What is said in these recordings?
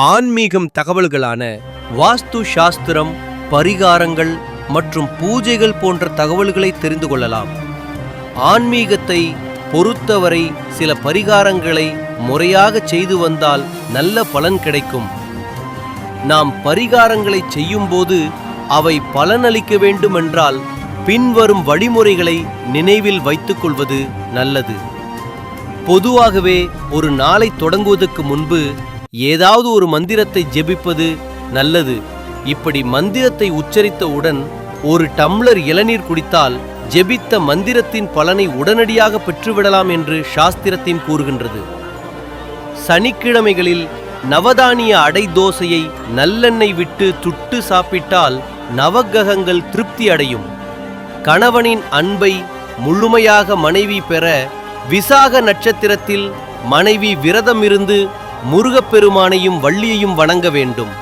ஆன்மீகம் தகவல்களான வாஸ்து சாஸ்திரம் பரிகாரங்கள் மற்றும் பூஜைகள் போன்ற தகவல்களை தெரிந்து கொள்ளலாம். ஆன்மீகத்தை பொறுத்தவரை சில பரிகாரங்களை முறையாக செய்து வந்தால் நல்ல பலன் கிடைக்கும். நாம் பரிகாரங்களை செய்யும்போது அவை பலனளிக்க வேண்டுமென்றால் பின்வரும் வழிமுறைகளை நினைவில் வைத்துக்கொள்வது நல்லது. பொதுவாகவே ஒரு நாளை தொடங்குவதற்கு முன்பு ஏதாவது ஒரு மந்திரத்தை ஜெபிப்பது நல்லது. இப்படி மந்திரத்தை உச்சரித்தவுடன் ஒரு டம்ளர் இளநீர் குடித்தால் ஜெபித்த மந்திரத்தின் பலனை உடனடியாக பெற்றுவிடலாம் என்று சாஸ்திரத்தின் கூறுகின்றது. சனிக்கிழமைகளில் நவதானிய அடை தோசையை நல்லெண்ணெய் விட்டு துட்டு சாப்பிட்டால் நவக்கிரகங்கள் திருப்தி அடையும். கணவனின் அன்பை முழுமையாக மனைவி பெற விசாக நட்சத்திரத்தில் மனைவி விரதம் இருந்து முருகப்பெருமானையும் வள்ளியையும் வணங்க வேண்டும்.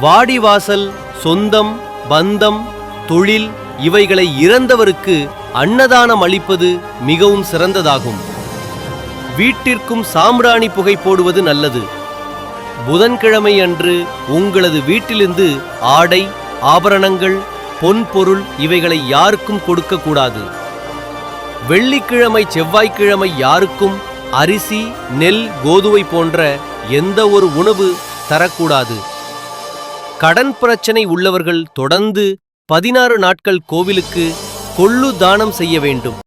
வாடிவாசல் சொந்தம் பந்தம் தொழில் இவைகளை இறந்தவருக்கு அன்னதானம் அளிப்பது மிகவும் சிறந்ததாகும். வீட்டிற்கும் சாம்பிராணி புகை போடுவது நல்லது. புதன்கிழமை அன்று உங்களது வீட்டிலிருந்து ஆடை ஆபரணங்கள் பொன் பொருள் இவைகளை யாருக்கும் கொடுக்கக்கூடாது. வெள்ளிக்கிழமை செவ்வாய்க்கிழமை யாருக்கும் அரிசி நெல் கோதுமை போன்ற எந்த ஒரு உணவு தரக்கூடாது. கடன் பிரச்சனை உள்ளவர்கள் தொடர்ந்து பதினாறு நாட்கள் கோவிலுக்கு கொள்ளு தானம் செய்ய வேண்டும்.